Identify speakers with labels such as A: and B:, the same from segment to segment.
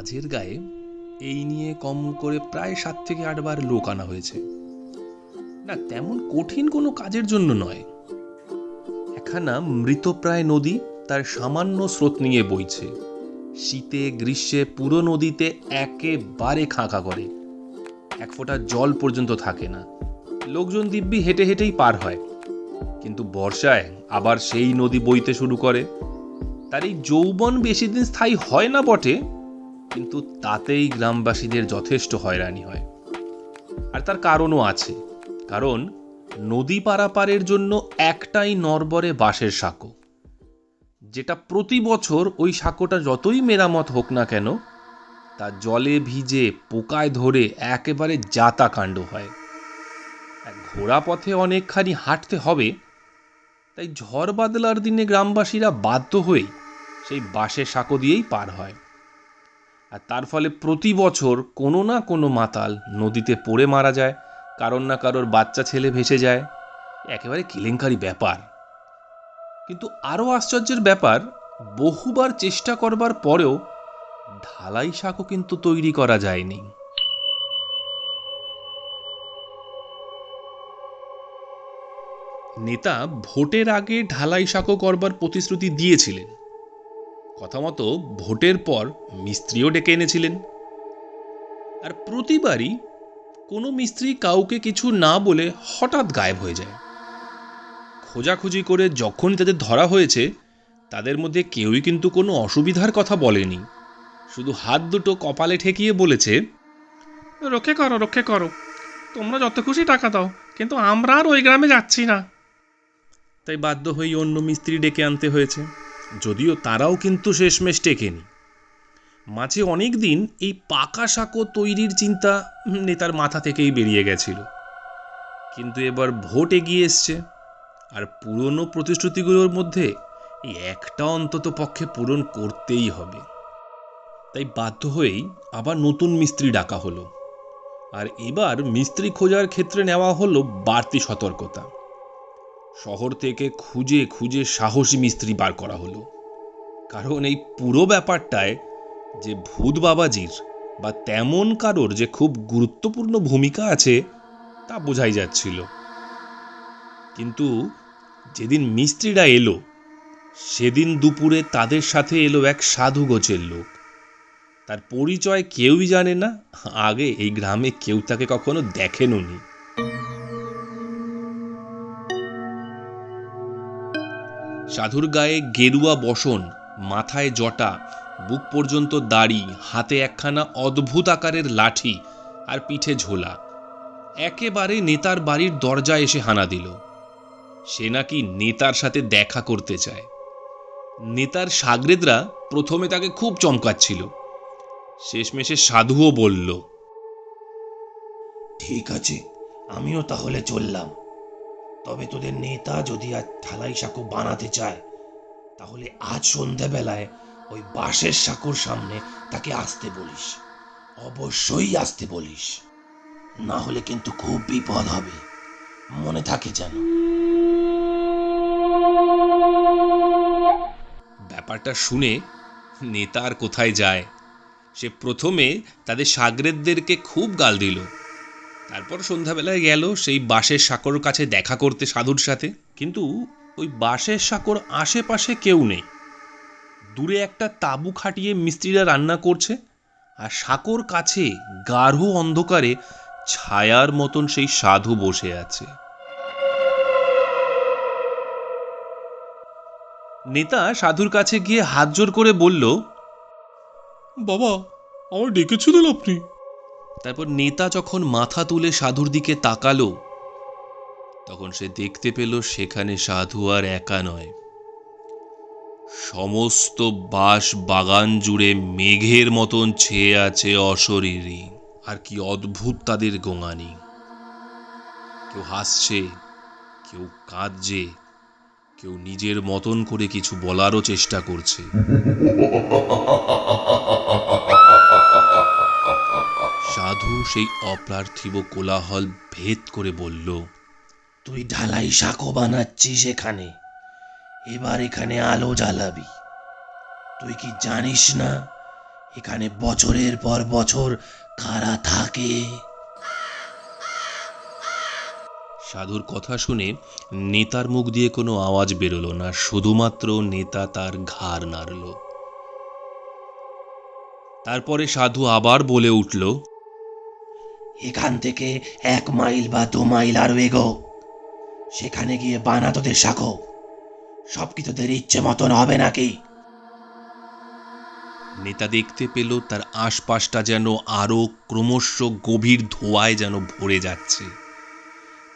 A: মাঝের গায়ে এই নিয়ে কম করে প্রায় সাত থেকে আটবার লোক আনা হয়েছে। না, তেমন কঠিন কোনো কাজের জন্য নয়। একখানা মৃতপ্রায় নদী তার সামান্য স্রোত নিয়ে বইছে। শীতে, গ্রীষ্মে পুরো নদীতে একেবারে খাঁকা করে। এক ফোঁটা জল পর্যন্ত থাকে না। লোকজন দিব্যি হেঁটে হেঁটেই পার হয়। কিন্তু বর্ষায় আবার সেই নদী বইতে শুরু করে। তার এই যৌবন বেশি দিন স্থায়ী হয় না বটে কিন্তু তাতেই গ্রামবাসীদের যথেষ্ট হয়রানি হয়। আর তার কারণও আছে। কারণ নদী পারাপারের জন্য একটাই নরবরে বাঁশের সাঁকো। যেটা প্রতি বছর ওই সাঁকোটা যতই মেরামত হোক না কেন, তা জলে ভিজে, পোকায় ধরে একেবারে জাতা কাণ্ড হয়। আর ঘোড়া পথে অনেকখানি হাঁটতে হবে, তাই ঝড় বাদলার দিনে গ্রামবাসীরা বাধ্য হয়েই সেই বাঁশের সাঁকো দিয়েই পার হয়। আর তার ফলে প্রতি বছর কোনো না কোনো মাতাল নদীতে পড়ে মারা যায় কারোর না কারোর বাচ্চা ছেলে ভেসে যায়। একেবারে কেলেঙ্কারি ব্যাপার। কিন্তু আরও আশ্চর্যের ব্যাপার, বহুবার চেষ্টা করবার পরেও ঢালাই সাঁকো কিন্তু তৈরি করা যায়নি। নেতা ভোটের আগে ঢালাই সাঁকো করবার প্রতিশ্রুতি দিয়েছিলেন। কথা মতো ভোটের পর মিস্ত্রিও ডেকে এনেছিলেন। আর প্রতিবারই কোনো মিস্ত্রি কাউকে কিছু না বলে হঠাৎ গায়েব হয়ে যায়। খোঁজাখুঁজি করে যখন তাদের ধরা হয়েছে তাদের মধ্যে কেউই কিন্তু কোনো অসুবিধার কথা বলেনি। শুধু হাত দুটো কপালে ঠেকিয়ে বলেছে
B: রক্ষে করো রক্ষে করো। তোমরা যত খুশি টাকা দাও কিন্তু আমরা আর ওই গ্রামে যাচ্ছি না।
A: তাই বাধ্য হয়ে অন্য মিস্ত্রি ডেকে আনতে হয়েছে। যদিও তারাও কিন্তু শেষমেশ টেকেনি। মাঝে অনেক দিন এই পাকা সাঁকো তৈরির চিন্তা নেতার মাথা থেকেই বেরিয়ে গেছিল। কিন্তু এবার ভোট এগিয়ে এসছে আর পুরনো প্রতিশ্রুতিগুলোর মধ্যে এই একটা অন্তত পক্ষে পূরণ করতেই হবে। তাই বাধ্য হয়েই আবার নতুন মিস্ত্রি ডাকা হলো। আর এবার মিস্ত্রি খোঁজার ক্ষেত্রে নেওয়া হলো বাড়তি সতর্কতা। শহর থেকে খুঁজে খুঁজে সাহসী মিস্ত্রি বার করা হলো। কারণ এই পুরো ব্যাপারটায় যে ভূত বাবাজির বা তেমন কারোর যে খুব গুরুত্বপূর্ণ ভূমিকা আছে, তা বোঝাই যাচ্ছিল। কিন্তু যেদিন মিস্ত্রিরা এলো, সেদিন দুপুরে তাদের সাথে এলো এক সাধু গোছের লোক। তার পরিচয় কেউই জানে না, আগে এই গ্রামে কেউ তাকে কখনো দেখেনও সাধুর গায়ে গেরুয়া বসন, মাথায় জটা, বুক পর্যন্ত দাড়ি, হাতে একখানা অদ্ভুত আকারের লাঠি আর পিঠে ঝোলা। একেবারে নেতার বাড়ির দরজায় এসে হানা দিল। সে নাকি নেতার সাথে দেখা করতে চায়। নেতার সাগরেদরা প্রথমে তাকে খুব চমকাচ্ছিল। শেষমেশে সাধুও বলল,
C: ঠিক আছে, আমিও তাহলে চললাম। তবে তোদের নেতা যদি আজ ঢালাই সাঁকো বানাতে চায়, তাহলে আজ সন্ধ্যাবেলায় ওই বাঁশের সাঁকোর সামনে তাকে আসতে বলিস। অবশ্যই আসতে বলিস। না হলে কিন্তু খুব বিপদ হবে। মনে থাকে যেন।
A: ব্যাপারটা শুনে নেতা আর কোথায় যায়? সে প্রথমে তাদের সাগরেদদেরকে খুব গাল দিল। তারপর সন্ধ্যাবেলায় গেল সেই বাঁশের সাঁকোর কাছে দেখা করতে সাধুর সাথে। কিন্তু ওই বাঁশের সাঁকোর আশেপাশে কেউ নেই। দূরে একটা তাঁবু খাটিয়ে মিস্ত্রিরা রান্না করছে আর সাঁকোর কাছে গাঢ় অন্ধকারে ছায়ার মতন সেই সাধু বসে আছে। নেতা সাধুর কাছে গিয়ে হাত জোর করে বলল,
B: বাবা আমার ডেকেছিলেন আপনি?
A: তারপর নেতা যখন মাথা তুলে সাধুর দিকে তাকালো, তখন সে দেখতে পেল সেখানে সাধু আর একা নয়। সমস্ত বাঁশ বাগান জুড়ে মেঘের মতন ছেয়ে আছে অশরীরী। আর কি অদ্ভুত তাদের গোঙানি। কেউ হাসছে, কেউ কাঁদছে, কেউ নিজের মতন করে কিছু বলারও চেষ্টা করছে। সেই অপ্রার্থিব কোলাহল ভেদ করে বলল
C: তুই ঢালাই সাঁকো বানাচ্ছিস এখানে। এবার এখানে আলো জ্বালাবি। তুই কি জানিস না এখানে বছরের পর বছর কারা থাকে?
A: সাধুর কথা শুনে নেতার মুখ দিয়ে কোনো আওয়াজ বেরোলো না শুধুমাত্র নেতা তার ঘাড় নাড়ল। তারপরে সাধু আবার বলে উঠল
C: এখান থেকে এক মাইল বা দু মাইল আরও এগো। সেখানে গিয়ে বানা তোদের শাখো সব কি তোদের ইচ্ছে মতন হবে নাকি?
A: নেতা দেখতে পেল তার আশপাশটা যেন আরও ক্রমশ গভীর ধোঁয়ায় যেন ভরে যাচ্ছে।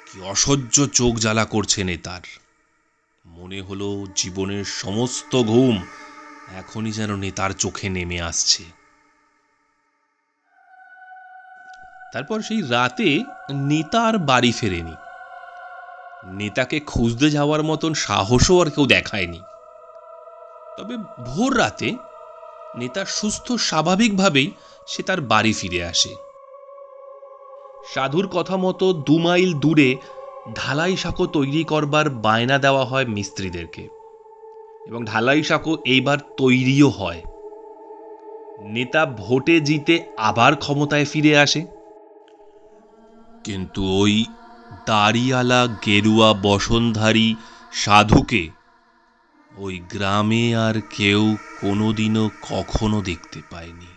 A: কি অসহ্য চোখ জ্বালা করছে নেতার। মনে হলো জীবনের সমস্ত ঘুম এখনই যেন নেতার চোখে নেমে আসছে। তারপর সেই রাতে নেতা আর বাড়ি ফেরেনি। নেতাকে খুঁজতে যাওয়ার মতন সাহসও আর কেউ দেখায়নি। তবে ভোর রাতে নেতা সুস্থ স্বাভাবিকভাবেই সে তার বাড়ি ফিরে আসে। সাধুর কথা মতো দু মাইল দূরে ঢালাই সাঁকো তৈরি করবার বায়না দেওয়া হয় মিস্ত্রিদেরকে এবং ঢালাই সাঁকো এইবার তৈরিও হয়। নেতা ভোটে জিতে আবার ক্ষমতায় ফিরে আসে। কিন্তু ওই দাড়িওয়ালা গেরুয়া বসনধারী সাধুকে ওই গ্রামে আর কেউ কোনোদিনও কখনো দেখতে পায়নি।